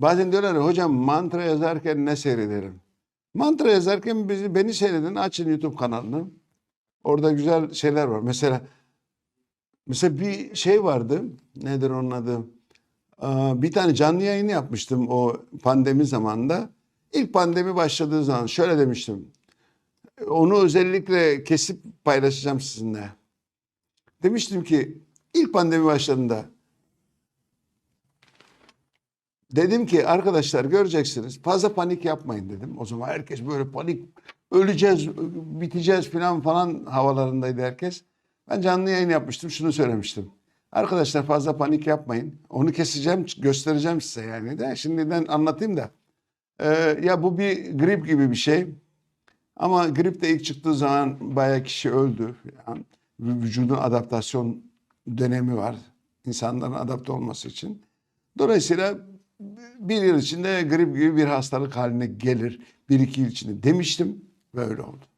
Bazen diyorlar hocam mantra yazarken ne seyrederim? Mantra yazarken bizi, beni seyredin açın YouTube kanalını. Orada güzel şeyler var. Mesela mesela bir şey vardı. Nedir onun adı? Bir tane canlı yayını yapmıştım o pandemi zamanında. İlk pandemi başladığı zaman şöyle demiştim. Onu özellikle kesip paylaşacağım sizinle. Demiştim ki ilk pandemi başladığında dedim ki arkadaşlar göreceksiniz fazla panik yapmayın dedim. O zaman herkes böyle panik öleceğiz, biteceğiz falan falan havalarındaydı herkes. Ben canlı yayın yapmıştım şunu söylemiştim. Arkadaşlar fazla panik yapmayın. Onu keseceğim, göstereceğim size yani de. Şimdiden anlatayım da. Ee, ya bu bir grip gibi bir şey. Ama grip de ilk çıktığı zaman bayağı kişi öldü. Yani vücudun adaptasyon dönemi var. İnsanların adapte olması için. Dolayısıyla bir yıl içinde grip gibi bir hastalık haline gelir. Bir iki yıl içinde demiştim ve öyle oldu.